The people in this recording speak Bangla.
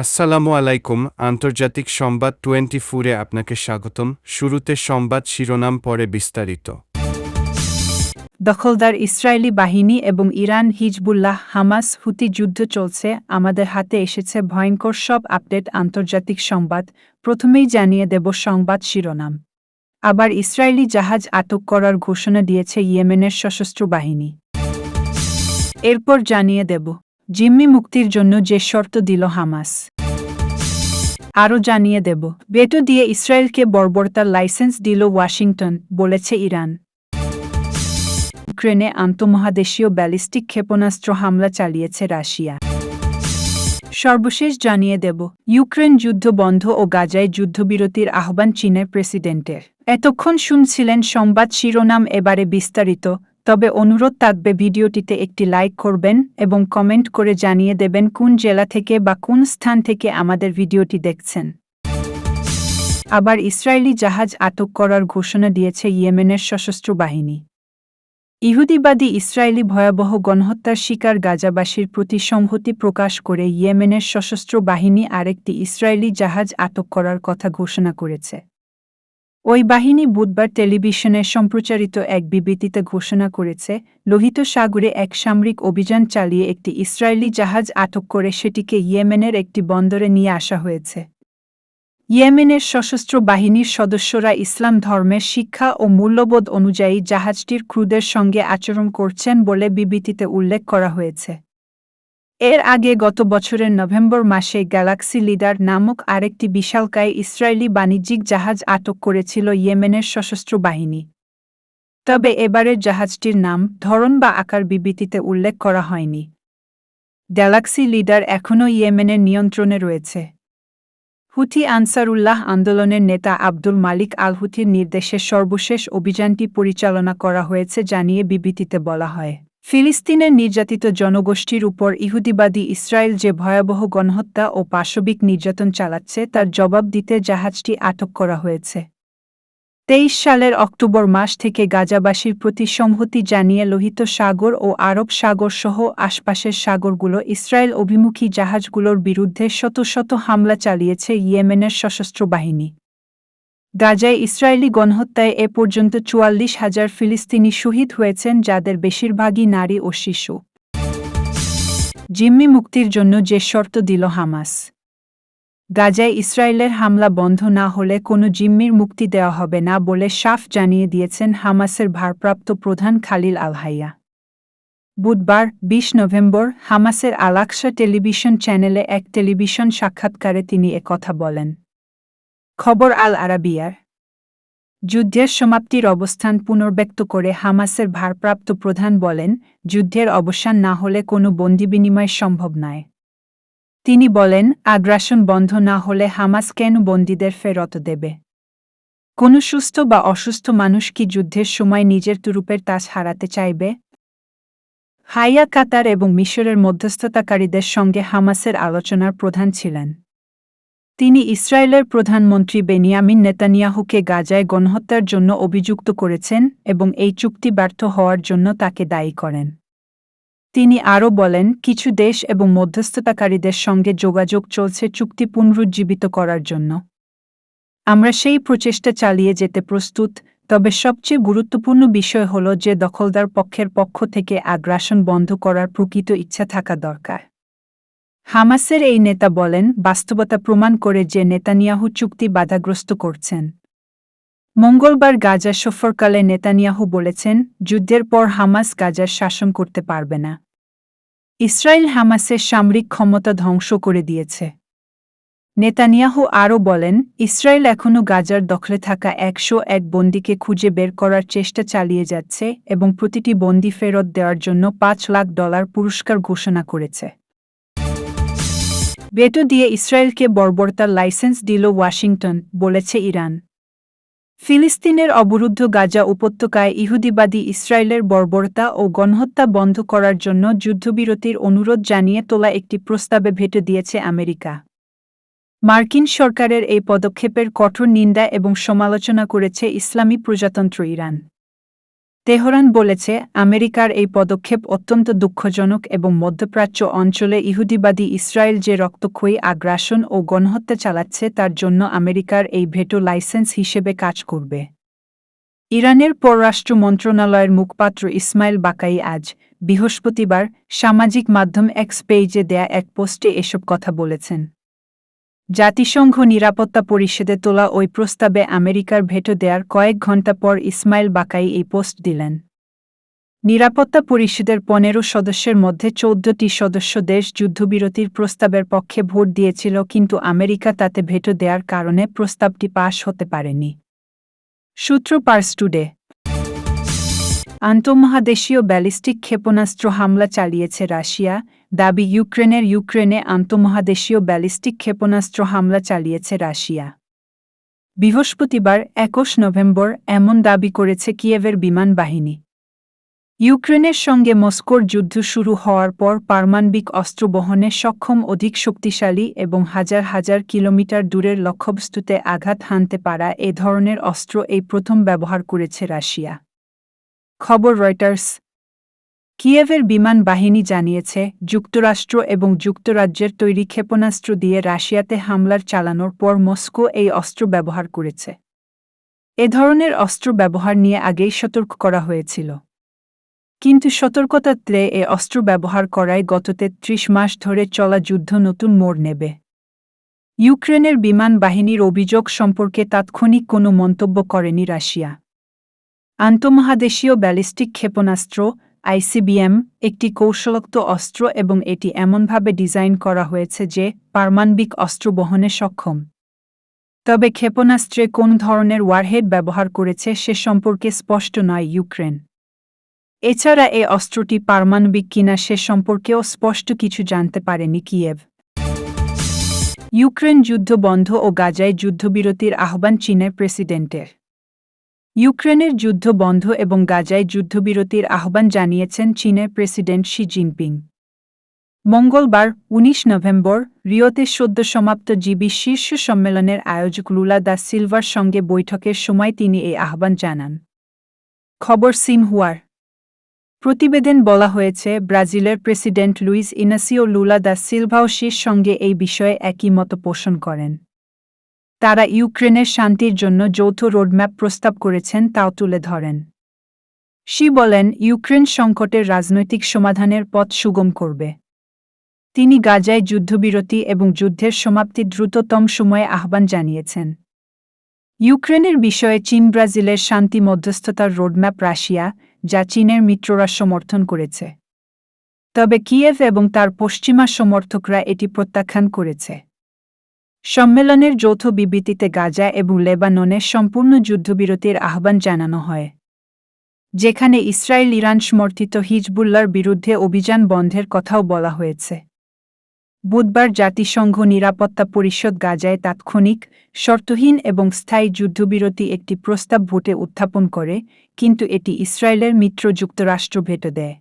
আসসালামু আলাইকুম, আন্তর্জাতিক সংবাদ টোয়েন্টি ফোরে আপনাকে স্বাগতম। শুরুতে সংবাদ শিরোনাম, পরে বিস্তারিত। দখলদার ইসরায়েলি বাহিনী এবং ইরান, হিজবুল্লাহ, হামাস, হুতি যুদ্ধ চলছে। আমাদের হাতে এসেছে ভয়ঙ্কর সব আপডেট, আন্তর্জাতিক সংবাদ। প্রথমেই জানিয়ে দেব সংবাদ শিরোনাম। আবার ইসরায়েলি জাহাজ আটক করার ঘোষণা দিয়েছে ইয়েমেনের সশস্ত্র বাহিনী। এরপর জানিয়ে দেব। জিম্মি মুক্তির জন্য যে শর্ত দিল হামাস। আরও জানিয়ে দেব, বেটো দিয়ে ইসরায়েলকে বর্বরতার লাইসেন্স দিল ওয়াশিংটন, বলেছে ইরান। ইউক্রেনে আন্তমহাদেশীয় ব্যালিস্টিক ক্ষেপণাস্ত্র হামলা চালিয়েছে রাশিয়া। সর্বশেষ জানিয়ে দেব, ইউক্রেন যুদ্ধ বন্ধ ও গাজায় যুদ্ধবিরতির আহ্বান চীনের প্রেসিডেন্টের। এতক্ষণ শুনছিলেন সংবাদ শিরোনাম এবারে বিস্তারিত তবে অনুরোধ থাকবে ভিডিওটিতে একটি লাইক করবেন এবং কমেন্ট করে জানিয়ে দেবেন কোন জেলা থেকে বা কোন স্থান থেকে আমাদের ভিডিওটি দেখছেন। আবার ইসরায়েলি জাহাজ আটক করার ঘোষণা দিয়েছে ইয়েমেনের সশস্ত্র বাহিনী। ইহুদিবাদী ইসরায়েলি ভয়াবহ গণহত্যার শিকার গাজাবাসীর প্রতি সংহতি প্রকাশ করে ইয়েমেনের সশস্ত্র বাহিনী আরেকটি ইসরায়েলি জাহাজ আটক করার কথা ঘোষণা করেছে। ওই বাহিনী বুধবার টেলিভিশনে সম্প্রচারিত এক বিবৃতিতে ঘোষণা করেছে, লোহিত সাগরে এক সামরিক অভিযান চালিয়ে একটি ইসরায়েলি জাহাজ আটক করে সেটিকে ইয়েমেনের একটি বন্দরে নিয়ে আসা হয়েছে। ইয়েমেনের সশস্ত্র বাহিনীর সদস্যরা ইসলাম ধর্মের শিক্ষা ও মূল্যবোধ অনুযায়ী জাহাজটির ক্রুদের সঙ্গে আচরণ করছেন বলে বিবৃতিতে উল্লেখ করা হয়েছে। এর আগে গত বছরের নভেম্বর মাসে গ্যালাক্সি লিডার নামক আরেকটি বিশালকায় ইসরায়েলি বাণিজ্যিক জাহাজ আটক করেছিল ইয়েমেনের সশস্ত্র বাহিনী। তবে এবারের জাহাজটির নাম, ধরন বা আকার বিবৃতিতে উল্লেখ করা হয়নি। গ্যালাক্সি লিডার এখনও ইয়েমেনের নিয়ন্ত্রণে রয়েছে। হুথি আনসারুল্লাহ আন্দোলনের নেতা আব্দুল মালিক আল হুথির নির্দেশে সর্বশেষ অভিযানটি পরিচালনা করা হয়েছে জানিয়ে বিবৃতিতে বলা হয়। ফিলিস্তিনের নির্যাতিত জনগোষ্ঠীর উপর ইহুদিবাদী ইসরায়েল যে ভয়াবহ গণহত্যা ও পাশবিক নির্যাতন চালাচ্ছে, তার জবাব দিতে জাহাজটি আটক করা হয়েছে। তেইশ সালের অক্টোবর মাস থেকে গাজাবাসীর প্রতি সংহতি জানিয়ে লোহিত সাগর ও আরব সাগর সহ আশপাশের সাগরগুলো ইসরায়েল অভিমুখী জাহাজগুলোর বিরুদ্ধে শত শত হামলা চালিয়েছে ইয়েমেনের সশস্ত্র বাহিনী। গাজায় ইসরায়েলি গণহত্যায় এ পর্যন্ত চুয়াল্লিশ হাজার ফিলিস্তিনি শহীদ হয়েছেন, যাদের বেশিরভাগই নারী ও শিশু। জিম্মি মুক্তির জন্য যে শর্ত দিল হামাস। গাজায় ইসরায়েলের হামলা বন্ধ না হলে কোনো জিম্মির মুক্তি দেওয়া হবে না বলে সাফ জানিয়ে দিয়েছেন হামাসের ভারপ্রাপ্ত প্রধান খালিল আলহাইয়া। বুধবার ২০ নভেম্বর, হামাসের আলাকসা টেলিভিশন চ্যানেলে এক টেলিভিশন সাক্ষাৎকারে তিনি কথা বলেন। খবর আল আরাবিয়ার যুদ্ধের সমাপ্তির অবস্থান পুনর্ব্যক্ত করে হামাসের ভারপ্রাপ্ত প্রধান বলেন, যুদ্ধের অবসান না হলে কোনো বন্দি বিনিময় সম্ভব নয়। তিনি বলেন, আগ্রাসন বন্ধ না হলে হামাস কেন বন্দীদের ফেরত দেবে? কোনো সুস্থ বা অসুস্থ মানুষ কি যুদ্ধের সময় নিজের তুরুপের তাস হারাতে চাইবে? হাইয়া, কাতার এবং মিশরের মধ্যস্থতাকারীদের সঙ্গে হামাসের আলোচনার প্রধান ছিলেন। তিনি ইসরায়েলের প্রধানমন্ত্রী বেনিয়ামিন নেতানিয়াহুকে গাজায় গণহত্যার জন্য অভিযুক্ত করেছেন এবং এই চুক্তি ব্যর্থ হওয়ার জন্য তাকে দায়ী করেন। তিনি আরও বলেন, কিছু দেশ এবং মধ্যস্থতাকারীদের সঙ্গে যোগাযোগ চলছে চুক্তি পুনরুজ্জীবিত করার জন্য। আমরা সেই প্রচেষ্টা চালিয়ে যেতে প্রস্তুত, তবে সবচেয়ে গুরুত্বপূর্ণ বিষয় হল যে দখলদার পক্ষের পক্ষ থেকে আগ্রাসন বন্ধ করার প্রকৃত ইচ্ছা থাকা দরকার। হামাসের এই নেতা বলেন, বাস্তবতা প্রমাণ করে যে নেতানিয়াহু চুক্তি বাধাগ্রস্ত করছেন। মঙ্গলবার গাজা সফরকালে নেতানিয়াহু বলেছেন, যুদ্ধের পর হামাস গাজার শাসন করতে পারবে না। ইসরায়েল হামাসের সামরিক ক্ষমতা ধ্বংস করে দিয়েছে। নেতানিয়াহু আরও বলেন, ইসরায়েল এখনও গাজার দখলে থাকা একশো এক বন্দিকে খুঁজে বের করার চেষ্টা চালিয়ে যাচ্ছে এবং প্রতিটি বন্দি ফেরত দেওয়ার জন্য পাঁচ লাখ ডলার পুরস্কার ঘোষণা করেছে। বেটো দিয়ে ইসরায়েলকে বর্বরতার লাইসেন্স দিল ওয়াশিংটন, বলেছে ইরান। ফিলিস্তিনের অবরুদ্ধ গাজা উপত্যকায় ইহুদিবাদী ইসরায়েলের বর্বরতা ও গণহত্যা বন্ধ করার জন্য যুদ্ধবিরতির অনুরোধ জানিয়ে তোলা একটি প্রস্তাবে ভেটো দিয়েছে আমেরিকা। মার্কিন সরকারের এই পদক্ষেপের কঠোর নিন্দা এবং সমালোচনা করেছে ইসলামী প্রজাতন্ত্র ইরান। তেহরান বলেছে, আমেরিকার এই পদক্ষেপ অত্যন্ত দুঃখজনক এবং মধ্যপ্রাচ্য অঞ্চলে ইহুদিবাদী ইসরায়েল যে রক্তক্ষয়ী আগ্রাসন ও গণহত্যা চালাচ্ছে তার জন্য আমেরিকার এই ভেটো লাইসেন্স হিসেবে কাজ করবে। ইরানের পররাষ্ট্র মন্ত্রণালয়ের মুখপাত্র ইসমাইল বাকাই আজ বৃহস্পতিবার সামাজিক মাধ্যম এক্স পেজে দেয়া এক পোস্টে এসব কথা বলেছেন। জাতিসংঘ নিরাপত্তা পরিষদে তোলা ওই প্রস্তাবে আমেরিকার ভেটো দেওয়ার কয়েক ঘণ্টা পর ইসমাইল বাকাই এই পোস্ট দিলেন। নিরাপত্তা পরিষদের পনেরো সদস্যের মধ্যে চৌদ্দটি সদস্য দেশ যুদ্ধবিরতির প্রস্তাবের পক্ষে ভোট দিয়েছিল কিন্তু আমেরিকা তাতে ভেটো দেওয়ার কারণে প্রস্তাবটি পাশ হতে পারেনি। সূত্র পার্স টুডে। আন্তঃমহাদেশীয় ব্যালিস্টিক ক্ষেপণাস্ত্র হামলা চালিয়েছে রাশিয়া দাবি ইউক্রেনের ইউক্রেনে আন্তঃমহাদেশীয় ব্যালিস্টিক ক্ষেপণাস্ত্র হামলা চালিয়েছে রাশিয়া। বৃহস্পতিবার, একুশ নভেম্বর, এমন দাবি করেছে কিয়েভের বিমান বাহিনী। ইউক্রেনের সঙ্গে মস্কোর যুদ্ধ শুরু হওয়ার পর পারমাণবিক অস্ত্র বহনে সক্ষম অধিক শক্তিশালী এবং হাজার হাজার কিলোমিটার দূরের লক্ষ্যবস্তুতে আঘাত হানতে পারা এ ধরনের অস্ত্র এই প্রথম ব্যবহার করেছে রাশিয়া। খবর রয়টার্স কিয়েভের বিমান বাহিনী জানিয়েছে, যুক্তরাষ্ট্র এবং যুক্তরাজ্যের তৈরি ক্ষেপণাস্ত্র দিয়ে রাশিয়াতে হামলার চালানোর পর মস্কো এই অস্ত্র ব্যবহার করেছে। এ ধরনের অস্ত্র ব্যবহার নিয়ে আগেই সতর্ক করা হয়েছিল। কিন্তু সতর্কতাত্রে এ অস্ত্র ব্যবহার করায় গত তেত্রিশ মাস ধরে চলা যুদ্ধ নতুন মোড় নেবে। ইউক্রেনের বিমান বাহিনীর অভিযোগ সম্পর্কে তাৎক্ষণিক কোনো মন্তব্য করেনি রাশিয়া। আন্তঃমহাদেশীয় ব্যালিস্টিক ক্ষেপণাস্ত্র আইসিবিএম একটি কৌশলোক্ত অস্ত্র এবং এটি এমনভাবে ডিজাইন করা হয়েছে যে পারমাণবিক অস্ত্র বহনে সক্ষম। তবে ক্ষেপণাস্ত্রে কোন ধরনের ওয়ারহেড ব্যবহার করেছে সে সম্পর্কে স্পষ্ট নয় ইউক্রেন। এছাড়া এ অস্ত্রটি পারমাণবিক কিনা সে সম্পর্কেও স্পষ্ট কিছু জানতে পারেনি কিয়েভ। ইউক্রেন যুদ্ধ বন্ধ ও গাজায় যুদ্ধবিরতির আহ্বান চীনের প্রেসিডেন্টের। ইউক্রেনের যুদ্ধ বন্ধ এবং গাজায় যুদ্ধবিরতির আহ্বান জানিয়েছেন চীনের প্রেসিডেন্ট শি জিনপিং। মঙ্গলবার ১৯ নভেম্বর, রিওতে সদ্য সমাপ্ত জিবি শীর্ষ সম্মেলনের আয়োজক লুলা দা সিলভার সঙ্গে বৈঠকের সময় তিনি এই আহ্বান জানান। খবর সিনহুয়ার। প্রতিবেদন বলা হয়েছে, ব্রাজিলের president Luiz Inacio Lula da সিলভাও শীর সঙ্গে এই বিষয়ে একই মত পোষণ করেন। তারা ইউক্রেনের শান্তির জন্য যৌথ রোডম্যাপ প্রস্তাব করেছেন তাও তুলে ধরেন। শি বলেন, ইউক্রেন সংকটের রাজনৈতিক সমাধানের পথ সুগম করবে। তিনি গাজায় যুদ্ধবিরতি এবং যুদ্ধের সমাপ্তি দ্রুততম সময়ে আহ্বান জানিয়েছেন। ইউক্রেনের বিষয়ে চীন ব্রাজিলের শান্তি মধ্যস্থতার রোডম্যাপ রাশিয়া, যা চীনের মিত্ররা সমর্থন করেছে। তবে কিয়েভ এবং তার পশ্চিমা সমর্থকরা এটি প্রত্যাখ্যান করেছে। সম্মেলনের যৌথ বিবৃতিতে গাজা এবং লেবাননে সম্পূর্ণ যুদ্ধবিরতির আহ্বান জানানো হয়, যেখানে ইসরায়েল ইরান সমর্থিত হিজবুল্লার বিরুদ্ধে অভিযান বন্ধের কথাও বলা হয়েছে। বুধবার জাতিসংঘ নিরাপত্তা পরিষদ গাজায় তাৎক্ষণিক, শর্তহীন এবং স্থায়ী যুদ্ধবিরতি একটি প্রস্তাব ভোটে উত্থাপন করে, কিন্তু এটি ইসরায়েলের মিত্র যুক্তরাষ্ট্র ভেটো দেয়।